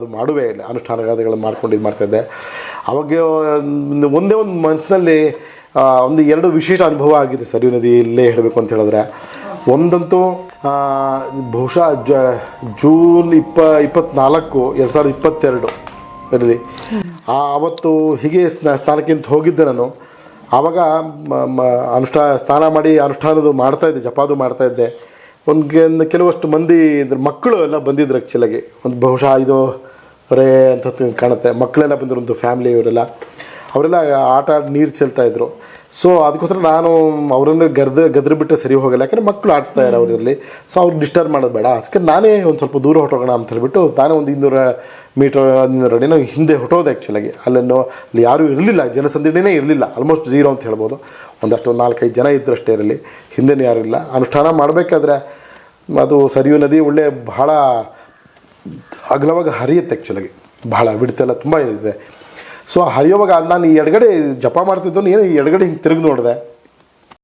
ಅದು ಮಾಡುವೇ ಇಲ್ಲ ಅನುಷ್ಠಾನಗಳನ್ನು ಮಾಡ್ಕೊಂಡು ಇದು ಮಾಡ್ತಾ ಇದ್ದೆ. ಅವಾಗ ಒಂದೇ, ಒಂದು ಮನಸ್ಸಿನಲ್ಲಿ ಒಂದು ಎರಡು ವಿಶೇಷ ಅನುಭವ ಆಗಿದೆ ಸರಿಯು ನದಿಯಲ್ಲೇ ಹೇಳಬೇಕು ಅಂತ ಹೇಳಿದ್ರೆ. ಒಂದಂತೂ ಬಹುಶಃ ಜ, ಜೂನ್ ಇಪ್ಪ, ಇಪ್ಪತ್ನಾಲ್ಕು, ಎರಡು ಸಾವಿರದ ಇಪ್ಪತ್ತೆರಡು ಇರಲಿ ಆ, ಅವತ್ತು ಹೀಗೆ ಸ್ನ ಸ್ನಾನಕ್ಕಿಂತ ಹೋಗಿದ್ದೆ ನಾನು. ಆವಾಗ ಅನುಷ್ಠಾ, ಸ್ನಾನ ಮಾಡಿ ಅನುಷ್ಠಾನದು ಮಾಡ್ತಾಯಿದ್ದೆ ಜಪಾದು ಮಾಡ್ತಾಯಿದ್ದೆ ಒಂದು ಕೆಲವಷ್ಟು ಮಂದಿ ಇದ್ರ ಮಕ್ಕಳು ಎಲ್ಲ ಬಂದಿದ್ರು ಆ್ಯಕ್ಚುಲಾಗಿ ಒಂದು ಬಹುಶಃ ಇದು ಅವರೇ ಅಂತ ಕಾಣುತ್ತೆ. ಮಕ್ಕಳೆಲ್ಲ ಬಂದರು, ಒಂದು ಫ್ಯಾಮಿಲಿ ಇವರೆಲ್ಲ ಅವರೆಲ್ಲ ಆಟ ಆಡಿ ನೀರು ಚೆಲ್ತಾ ಇದ್ರು. ಸೊ ಅದಕ್ಕೋಸ್ಕರ ನಾನು ಅವರನ್ನ ಗರ್ದ ಗದ್ರ ಬಿಟ್ಟರೆ ಸರಿ ಹೋಗಲ್ಲ. ಯಾಕಂದರೆ ಮಕ್ಕಳು ಆಡ್ತಾ ಇದ್ದಾರೆ ಅವರಲ್ಲಿ ಸೊ ಅವ್ರು ಡಿಸ್ಟರ್ಬ್ ಮಾಡೋದು ಬೇಡ. ಅದಕ್ಕೆ ನಾನೇ ಒಂದು ಸ್ವಲ್ಪ ದೂರ ಹೊಟ್ಟೋಗೋಣ ಅಂತ ಹೇಳಿಬಿಟ್ಟು ನಾನೇ ಒಂದು ಇನ್ನೂರ ಮೀಟ್ರ್ ಇನ್ನೂರ ಅಡಿನ ಹಿಂದೆ ಹೊಟ್ಟೋದು ಆ್ಯಕ್ಚುಲಾಗಿ ಅಲ್ಲೇನೋ ಅಲ್ಲಿ ಯಾರೂ ಇರಲಿಲ್ಲ. ಜನಸಂದಣಿನೇ ಇರಲಿಲ್ಲ. ಆಲ್ಮೋಸ್ಟ್ ಝೀರೋ ಅಂತ ಹೇಳ್ಬೋದು. ಒಂದಷ್ಟು ಒಂದು ನಾಲ್ಕೈದು ಜನ ಇದ್ದರಷ್ಟೇ ಇರಲಿ ಹಿಂದೆನೂ ಯಾರಿಲ್ಲ ಅನುಷ್ಠಾನ ಮಾಡಬೇಕಾದ್ರೆ ಅದು ಸರಿಯು ನದಿ ಒಳ್ಳೆ ಬಹಳ ಅಗಲವಾಗಿ ಹರಿಯುತ್ತೆ ಆ್ಯಕ್ಚುಲಾಗಿ ಬಹಳ ಬಿಡ್ತೆಲ್ಲ ತುಂಬ ಇದೆ. ಸೊ ಹರಿಯೋವಾಗ ನಾನು ಈ ಎಡಗಡೆ ಜಪ ಮಾಡ್ತಿದ್ದು ಏನು ಈ ಎಡಗಡೆ ಹಿಂಗೆ ತಿರುಗಿ ನೋಡಿದೆ?